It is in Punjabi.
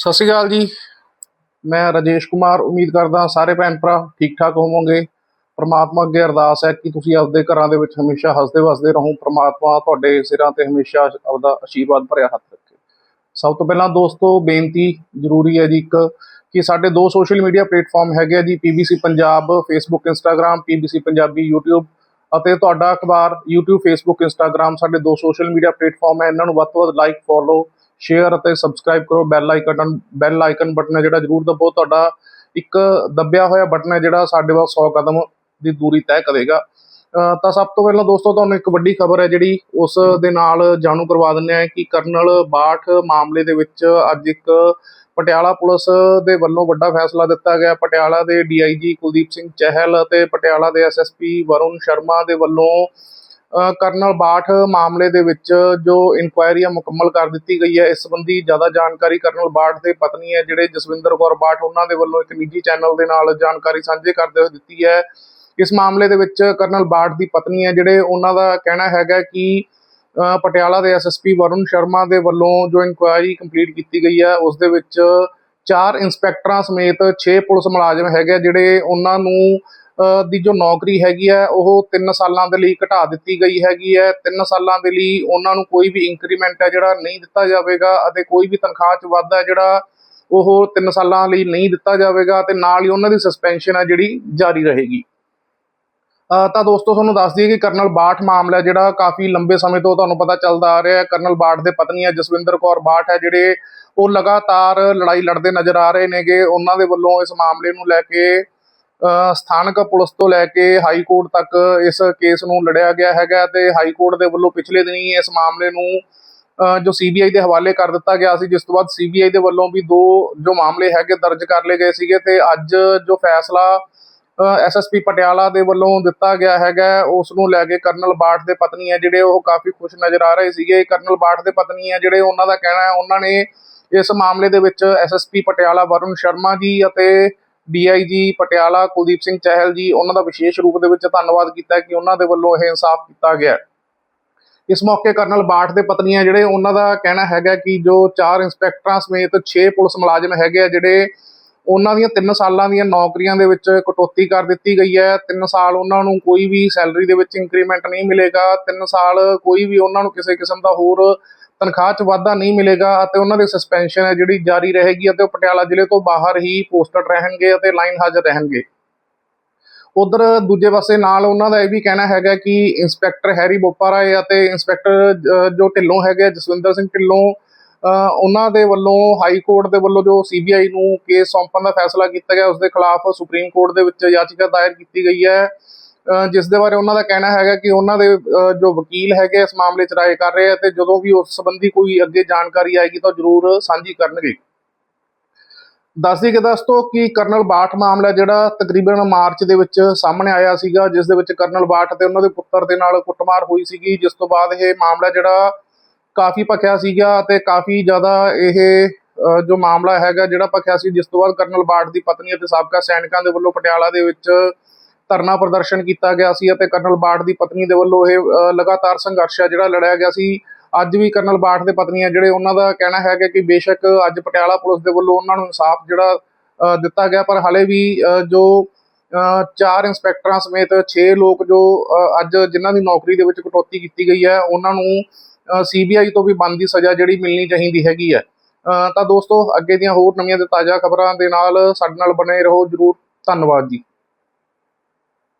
ਸਤਿ ਸ਼੍ਰੀ ਅਕਾਲ ਜੀ। ਮੈਂ ਰਾਜੇਸ਼ ਕੁਮਾਰ, ਉਮੀਦ ਕਰਦਾ ਸਾਰੇ ਭੈਣ ਭਰਾ ਠੀਕ ਠਾਕ ਹੋਵੋਗੇ। ਪ੍ਰਮਾਤਮਾ ਅੱਗੇ ਅਰਦਾਸ ਹੈ ਕਿ ਤੁਸੀਂ ਆਪਦੇ ਘਰਾਂ ਦੇ ਵਿੱਚ ਹਮੇਸ਼ਾ ਹੱਸਦੇ ਵਸਦੇ ਰਹੋ। ਪ੍ਰਮਾਤਮਾ ਤੁਹਾਡੇ ਸਿਰਾਂ ਤੇ ਹਮੇਸ਼ਾ ਆਪਦਾ ਆਸ਼ੀਰਵਾਦ ਭਰਿਆ ਹੱਥ ਰੱਖੇ। ਸਭ ਤੋਂ ਪਹਿਲਾਂ ਦੋਸਤੋ, ਬੇਨਤੀ ਜ਼ਰੂਰੀ ਹੈ ਜੀ ਇੱਕ, ਕਿ ਸਾਡੇ ਦੋ ਸੋਸ਼ਲ ਮੀਡੀਆ ਪਲੇਟਫਾਰਮ ਹੈਗੇ ਆ ਜੀ PBC Punjab Facebook Instagram PBC Punjabi YouTube ਅਤੇ ਤੁਹਾਡਾ ਅਖਬਾਰ YouTube, Facebook, Instagram ਸਾਡੇ ਦੋ ਸੋਸ਼ਲ ਮੀਡੀਆ ਪਲੇਟਫਾਰਮ ਹੈ। ਇਹਨਾਂ ਨੂੰ ਵੱਧ ਤੋਂ ਵੱਧ ਲਾਈਕ ਫੋਲੋ ਸ਼ੇਅਰ ਅਤੇ ਸਬਸਕ੍ਰਾਈਬ ਕਰੋ bell icon bell icon button ਹੈ ਜਿਹੜਾ ਜਰੂਰ ਦਬਾਓ ਤੁਹਾਡਾ ਇੱਕ ਦੱਬਿਆ ਹੋਇਆ ਬਟਨ ਹੈ ਜਿਹੜਾ ਸਾਡੇ ਵੱਲ 100 ਕਦਮ ਦੀ ਦੂਰੀ ਤੈਅ ਕਰੇਗਾ। ਤਾਂ ਸਭ ਤੋਂ ਪਹਿਲਾਂ ਦੋਸਤੋ, ਤੁਹਾਨੂੰ ਇੱਕ ਵੱਡੀ ਖਬਰ ਹੈ ਜਿਹੜੀ ਉਸ ਦੇ ਨਾਲ ਜਾਣੂ ਕਰਵਾ ਦਿੰਦੇ ਆ ਕਿ ਕਰਨਲ ਬਾਠ ਮਾਮਲੇ ਦੇ ਵਿੱਚ ਅੱਜ ਇੱਕ ਪਟਿਆਲਾ ਪੁਲਿਸ ਦੇ ਵੱਲੋਂ ਵੱਡਾ ਫੈਸਲਾ ਦਿੱਤਾ ਗਿਆ। ਪਟਿਆਲਾ ਦੇ ਡੀਆਈਜੀ ਕੁਲਦੀਪ ਸਿੰਘ ਚਹਿਲ ਅਤੇ ਪਟਿਆਲਾ ਦੇ ਐਸਐਸਪੀ ਵਰੁਣ ਸ਼ਰਮਾ ਦੇ ਵੱਲੋਂ ਕਰਨਲ ਬਾਠ ਮਾਮਲੇ ਦੇ ਵਿੱਚ ਜੋ ਇਨਕੁਆਇਰੀ ਆ ਮੁਕੰਮਲ ਕਰ ਦਿੱਤੀ ਗਈ ਹੈ। ਇਸ ਸੰਬੰਧੀ ਜ਼ਿਆਦਾ ਜਾਣਕਾਰੀ ਕਰਨਲ ਬਾਠ ਦੇ ਪਤਨੀ ਹੈ, ਜਿਹੜੇ ਜਸਵਿੰਦਰ ਕੌਰ ਬਾਠ, ਉਹਨਾਂ ਦੇ ਵੱਲੋਂ ਇੱਕ ਨਿੱਜੀ ਚੈਨਲ ਦੇ ਨਾਲ ਜਾਣਕਾਰੀ ਸਾਂਝੇ ਕਰਦੇ ਹੋਏ ਦਿੱਤੀ ਹੈ। ਇਸ ਮਾਮਲੇ ਦੇ ਵਿੱਚ ਕਰਨਲ ਬਾਠ ਦੀ ਪਤਨੀ ਹੈ, ਜਿਹੜੇ ਉਹਨਾਂ ਦਾ ਕਹਿਣਾ ਹੈਗਾ ਕਿ ਪਟਿਆਲਾ ਦੇ ਐਸਐਸਪੀ ਵਰੁਣ ਸ਼ਰਮਾ ਦੇ ਵੱਲੋਂ ਜੋ ਇਨਕੁਆਇਰੀ ਕੰਪਲੀਟ ਕੀਤੀ ਗਈ ਹੈ, ਉਸ ਦੇ ਵਿੱਚ ਚਾਰ ਇੰਸਪੈਕਟਰਾਂ ਸਮੇਤ 6 ਪੁਲਿਸ ਮੁਲਾਜ਼ਮ ਹੈਗੇ ਜਿਹੜੇ ਉਹਨਾਂ ਨੂੰ ਦੀ ਜੋ ਨੌਕਰੀ ਹੈਗੀ ਹੈ, ਉਹ 3 ਸਾਲਾਂ ਦੇ ਲਈ ਘਟਾ ਦਿੱਤੀ ਗਈ ਹੈਗੀ ਹੈ। 3 ਸਾਲਾਂ ਦੇ ਲਈ ਉਹਨਾਂ ਨੂੰ ਕੋਈ ਵੀ ਇੰਕਰੀਮੈਂਟ ਹੈ ਜਿਹੜਾ ਨਹੀਂ ਦਿੱਤਾ ਜਾਵੇਗਾ ਅਤੇ ਕੋਈ ਵੀ ਤਨਖਾਹ 'ਚ ਵਾਧਾ ਹੈ ਜਿਹੜਾ ਉਹ 3 ਸਾਲਾਂ ਲਈ ਨਹੀਂ ਦਿੱਤਾ ਜਾਵੇਗਾ ਤੇ ਨਾਲ ਹੀ ਉਹਨਾਂ ਦੀ ਸਸਪੈਂਸ਼ਨ ਹੈ ਜਿਹੜੀ ਜਾਰੀ ਰਹੇਗੀ। ਤਾਂ ਦੋਸਤੋ ਤੁਹਾਨੂੰ ਦੱਸ ਦਈਏ ਕਿ ਕਰਨਲ ਬਾਠ ਮਾਮਲਾ ਜਿਹੜਾ ਕਾਫੀ ਲੰਬੇ ਸਮੇਂ ਤੋਂ ਤੁਹਾਨੂੰ ਪਤਾ ਚੱਲਦਾ ਆ ਰਿਹਾ ਹੈ। ਕਰਨਲ ਬਾਠ ਦੇ ਪਤਨੀ ਹੈ ਜਸਵਿੰਦਰ ਕੌਰ ਬਾਠ ਹੈ ਜਿਹੜੇ ਉਹ ਲਗਾਤਾਰ ਲੜਾਈ ਲੜਦੇ ਨਜ਼ਰ ਆ ਰਹੇ ਨੇਗੇ। ਉਹਨਾਂ ਦੇ ਵੱਲੋਂ ਇਸ ਮਾਮਲੇ ਨੂੰ ਲੈ ਕੇ ਸਥਾਨਕ ਪੁਲਿਸ ਤੋਂ ਲੈ ਕੇ ਹਾਈ ਕੋਰਟ ਤੱਕ ਇਸ ਕੇਸ ਨੂੰ ਲੜਿਆ ਗਿਆ ਹੈਗਾ ਤੇ ਹਾਈ ਕੋਰਟ ਦੇ ਵੱਲੋਂ ਪਿਛਲੇ ਦਿਨੀ ਇਸ ਮਾਮਲੇ ਨੂੰ ਅ, ਜੋ ਸੀਬੀਆਈ ਦੇ ਹਵਾਲੇ ਕਰ ਦਿੱਤਾ ਗਿਆ ਸੀ ਜਿਸ ਤੋਂ ਬਾਅਦ ਸੀਬੀਆਈ ਦੇ ਵੱਲੋਂ ਵੀ ਦੋ ਜੋ ਮਾਮਲੇ ਹੈਗੇ ਦਰਜ ਕਰ ਲਏ ਗਏ ਸੀਗੇ ਤੇ ਅੱਜ ਜੋ ਫੈਸਲਾ ਐਸਐਸਪੀ ਪਟਿਆਲਾ ਦੇ ਵੱਲੋਂ ਦਿੱਤਾ ਗਿਆ ਹੈਗਾ ਉਸ ਨੂੰ ਲੈ ਕੇ ਕਰਨਲ ਬਾਠ ਦੇ ਪਤਨੀ ਹੈ ਜਿਹੜੇ ਉਹ ਕਾਫੀ ਖੁਸ਼ ਨਜ਼ਰ ਆ ਰਹੇ ਸੀਗੇ। ਕਰਨਲ ਬਾਠ ਦੇ ਪਤਨੀ ਹੈ ਜਿਹੜੇ ਉਹਨਾਂ ਦਾ ਕਹਿਣਾ ਹੈ ਉਹਨਾਂ ਨੇ ਇਸ ਮਾਮਲੇ ਦੇ ਵਿੱਚ ਐਸਐਸਪੀ ਪਟਿਆਲਾ ਵਰੁਣ ਸ਼ਰਮਾ ਜੀ ਅਤੇ ਡੀਆਈਜੀ ਪਟਿਆਲਾ, ਕੁਲਦੀਪ ਸਿੰਘ ਚਹਿਲ ਜੀ, ਉਹਨਾਂ ਦਾ ਵਿਸ਼ੇਸ਼ ਰੂਪ ਦੇ ਵਿੱਚ ਧੰਨਵਾਦ ਕੀਤਾ ਕਿ ਉਹਨਾਂ ਦੇ ਵੱਲੋਂ ਇਹ ਇਨਸਾਫ ਕੀਤਾ ਗਿਆ ਇਸ ਮੌਕੇ ਕਰਨਲ ਬਾਠ ਦੇ ਪਤਨੀਆਂ ਜਿਹੜੇ, ਉਹਨਾਂ ਦਾ ਕਹਿਣਾ ਹੈਗਾ ਕਿ ਜੋ ਚਾਰ ਇੰਸਪੈਕਟਰਾਂ ਸਮੇਤ 6 ਪੁਲਿਸ ਮੁਲਾਜ਼ਮ ਹੈਗੇ ਆ ਜਿਹੜੇ ਉਹਨਾਂ ਦੀਆਂ 3 ਸਾਲਾਂ ਦੀਆਂ ਨੌਕਰੀਆਂ ਦੇ ਵਿੱਚ ਕਟੌਤੀ ਕਰ ਦਿੱਤੀ ਗਈ ਹੈ। 3 ਸਾਲ ਉਹਨਾਂ ਨੂੰ ਕੋਈ ਵੀ ਸੈਲਰੀ ਦੇ ਵਿੱਚ ਇੰਕਰੀਮੈਂਟ ਨਹੀਂ ਮਿਲੇਗਾ। 3 ਸਾਲ ਕੋਈ ਵੀ ਉਹਨਾਂ ਨੂੰ ਕਿਸੇ ਕਿਸਮ ਦਾ ਹੋਰ ਤਨਖਾਹ 'ਚ ਵਾਧਾ ਨਹੀਂ ਮਿਲੇਗਾ ਅਤੇ ਉਹਨਾਂ ਦੀ ਸਸਪੈਂਸ਼ਨ ਹੈ ਜਿਹੜੀ ਜਾਰੀ ਰਹੇਗੀ ਅਤੇ ਉਹ ਪਟਿਆਲਾ ਜ਼ਿਲ੍ਹੇ ਤੋਂ ਬਾਹਰ ਹੀ ਪੋਸਟਡ ਰਹਿਣਗੇ ਅਤੇ ਲਾਈਨ ਹਾਜ਼ਰ ਰਹਿਣਗੇ। ਉਧਰ ਦੂਜੇ ਪਾਸੇ ਨਾਲ ਉਹਨਾਂ ਦਾ ਇਹ ਵੀ ਕਹਿਣਾ ਹੈਗਾ ਕਿ ਇੰਸਪੈਕਟਰ ਹੈਰੀ ਬੋਪਾ ਰਾਏ ਅਤੇ ਇੰਸਪੈਕਟਰ ਜੋ ਢਿੱਲੋਂ ਹੈਗੇ ਆ, ਜਸਵਿੰਦਰ ਸਿੰਘ ਢਿੱਲੋਂ ਉਹਨਾਂ ਦੇ ਵੱਲੋਂ ਹਾਈ ਕੋਰਟ ਦੇ ਵੱਲੋਂ ਜੋ ਸੀਬੀਆਈ ਨੂੰ ਕੇਸ ਸੌਂਪਣ ਦਾ ਫੈਸਲਾ ਕੀਤਾ ਗਿਆ ਉਸ ਦੇ ਖਿਲਾਫ ਸੁਪਰੀਮ ਕੋਰਟ ਦੇ ਵਿੱਚ ਯਾਚੀਕਾ ਦਾਇਰ ਕੀਤੀ ਗਈ ਹੈ। ਅ, ਜਿਸ ਦੇ ਬਾਰੇ ਉਹਨਾਂ ਦਾ ਕਹਿਣਾ ਹੈਗਾ ਕਿ ਉਹਨਾਂ ਦੇ ਜੋ ਵਕੀਲ ਹੈਗੇ ਇਸ ਮਾਮਲੇ 'ਚ ਰਾਏ ਕਰ ਰਹੇ ਆ ਤੇ ਜਦੋਂ ਵੀ ਉਸ ਸੰਬੰਧੀ ਕੋਈ ਅੱਗੇ ਜਾਣਕਾਰੀ ਆਏਗੀ ਤਾਂ ਜ਼ਰੂਰ ਸਾਂਝੀ ਕਰਨਗੇ। ਦੱਸਦੀ ਕਿ ਦੋਸਤੋ ਕਿ ਕਰਨਲ ਬਾਠ ਮਾਮਲਾ ਜਿਹੜਾ ਤਕਰੀਬਨ ਮਾਰਚ ਦੇ ਵਿੱਚ ਸਾਹਮਣੇ ਆਇਆ ਸੀਗਾ ਜਿਸ ਦੇ ਵਿੱਚ ਕਰਨਲ ਬਾਠ ਤੇ ਉਹਨਾਂ ਦੇ ਪੁੱਤਰ ਦੇ ਨਾਲ ਕੁੱਟਮਾਰ ਹੋਈ ਸੀਗੀ। ਜਿਸ ਤੋਂ ਬਾਅਦ ਇਹ ਮਾਮਲਾ ਜਿਹੜਾ ਕਾਫੀ ਭਖਿਆ ਸੀਗਾ ਤੇ ਕਾਫੀ ਜ਼ਿਆਦਾ ਇਹ ਜੋ ਮਾਮਲਾ ਹੈਗਾ ਜਿਹੜਾ ਭਖਿਆ ਸੀ, ਜਿਸ ਤੋਂ ਬਾਅਦ ਕਰਨਲ ਬਾਠ ਦੀ ਪਤਨੀ ਅਤੇ ਸਾਬਕਾ ਸੈਨਿਕਾਂ ਦੇ ਵੱਲੋਂ ਪਟਿਆਲਾ ਦੇ ਵਿੱਚ ਧਰਨਾ ਪ੍ਰਦਰਸ਼ਨ ਕੀਤਾ ਗਿਆ ਸੀ ਅਤੇ ਕਰਨਲ ਬਾਠ ਦੀ ਪਤਨੀ ਦੇ ਵੱਲੋਂ ਇਹ ਲਗਾਤਾਰ ਸੰਘਰਸ਼ ਹੈ ਜਿਹੜਾ ਲੜਿਆ ਗਿਆ ਸੀ। ਅੱਜ ਵੀ ਕਰਨਲ ਬਾਠ ਦੇ ਪਤਨੀ ਆ ਜਿਹੜੇ ਉਹਨਾਂ ਦਾ ਕਹਿਣਾ ਹੈਗਾ ਕਿ ਬੇਸ਼ੱਕ ਅੱਜ ਪਟਿਆਲਾ ਪੁਲਿਸ ਦੇ ਵੱਲੋਂ ਉਹਨਾਂ ਨੂੰ ਇਨਸਾਫ ਜਿਹੜਾ ਦਿੱਤਾ ਗਿਆ, ਪਰ ਹਲੇ ਵੀ ਜੋ ਚਾਰ ਇੰਸਪੈਕਟਰਾਂ ਸਮੇਤ 6 ਲੋਕ ਜੋ ਅੱਜ ਜਿਨ੍ਹਾਂ ਦੀ ਨੌਕਰੀ ਦੇ ਵਿੱਚ ਕਟੌਤੀ ਕੀਤੀ ਗਈ ਹੈ, ਉਹਨਾਂ ਨੂੰ ਸੀਬੀਆਈ ਤੋਂ ਵੀ ਬਣਦੀ ਸਜ਼ਾ ਜਿਹੜੀ ਮਿਲਣੀ ਚਾਹੀਦੀ ਹੈਗੀ ਹੈ ਤਾਂ ਦੋਸਤੋ, ਅੱਗੇ ਦੀਆਂ ਹੋਰ ਨਵੀਆਂ ਤੇ ਤਾਜ਼ਾ ਖਬਰਾਂ ਦੇ ਨਾਲ ਸਾਡੇ ਨਾਲ ਬਣੇ ਰਹੋ। ਜਰੂਰ ਧੰਨਵਾਦ ਜੀ।